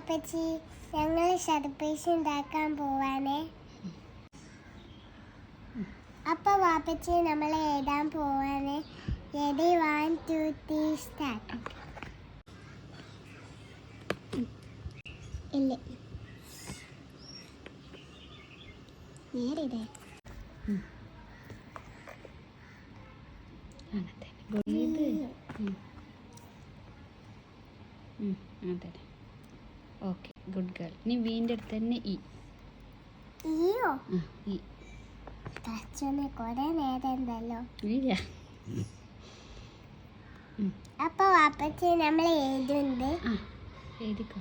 വാപ്പച്ചി ഞങ്ങൾ ഷർപ്പേസ് ഉണ്ടാക്കാൻ പോവാനേ അപ്പൊ വാപ്പച്ചി നമ്മൾ എഴുതാൻ പോവാനേ ready one two three start ഇല്ല നേരെ ഇതേ അതെ ഓക്കെ ഗുഡ് ഗേൾ നീ വീന്റെ അടുത്ത് തന്നെ ഇ. ആ ഇ. തച്ചോനെ കുറെ നേരം ഉണ്ടല്ലോ ഇല്ല അപ്പൊ വാപ്പച്ചി നമ്മൾ എഴുതുന്നുണ്ട്. ആ എഴുതിക്കോ.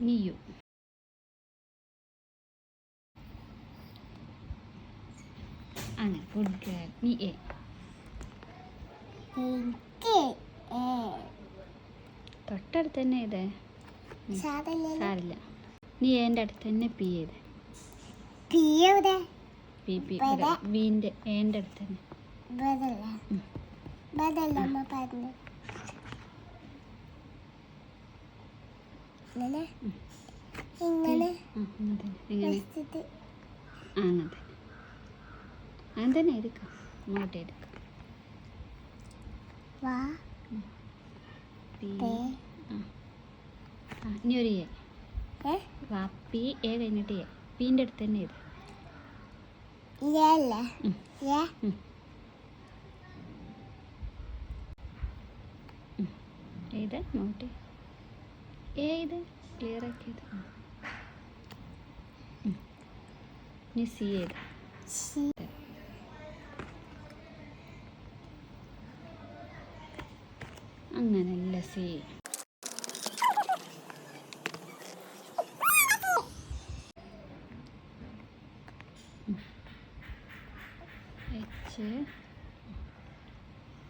നീയു. അങ്ങനെ ഗുഡ് ഗേൾ നീ എ തൊട്ടടുത്ത് തന്നെ ഇത് സാരില്ല നീ എന്റെ അടുത്ത് തന്നെ പി ചെയ്ത് പി പി. വീന്റെ എന്റെ അടുത്ത് തന്നെ. ഇങ്ങനെ. ഇങ്ങനെ അങ്ങനെ അങ്ങനെ തന്നെ എടുക്കാം. ഇങ്ങോട്ട് എടുക്കാം. വാ. ഇനി ഒരു എ. ഏ? വാ പി എ കഴിഞ്ഞിട്ട് എ. പീന്റെ അടുത്ത് തന്നെ ഇത് ഇയല്ല ഉം. ഏത് ക്ലിയർ ആക്കിയത്. ഇനി സി ഏത് അങ്ങനല്ല സി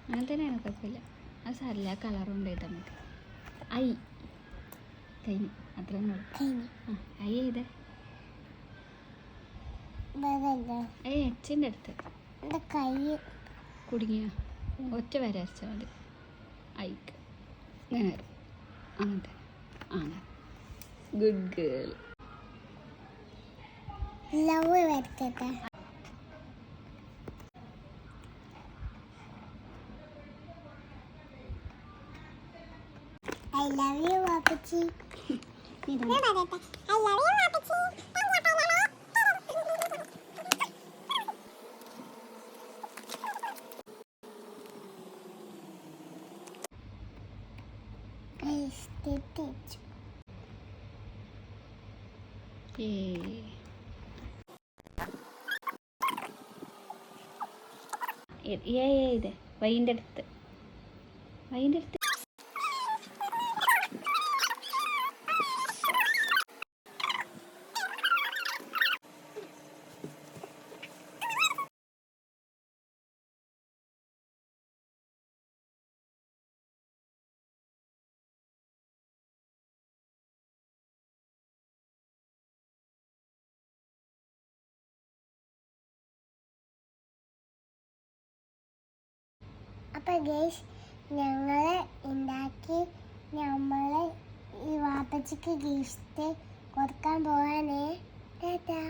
അങ്ങനെ തന്നെയാണ് കുഴപ്പമില്ല. അത് സാരില്ല കളറുണ്ട് കൊണ്ട് ഐ കഴിഞ്ഞു. അത്ര എച്ചിന്റെ അടുത്ത്. കുടുങ്ങിയ? ഒറ്റ വര അരച്ചാൽ മതി. ഐക്ക്. ഇങ്ങനെ വരും. അങ്ങനെ. ഗുഡ് ഗേൾ ലവ് വരക്കട്ടെ I love you, വാപ്പച്ചി. ഞാൻ പറയട്ടെ. I love you, വാപ്പച്ചി. ഏ ഇത് വൈന്റെ അടുത്ത് വൈന്റെ അടുത്ത് അപ്പൊ ഗേസ് ഞങ്ങൾ ഉണ്ടാക്കി നമ്മൾ ഈ വാപ്പച്ചിക്ക് ഗിഫ്റ്റ് കൊടുക്കാൻ പോവാനേ ടാറ്റാ.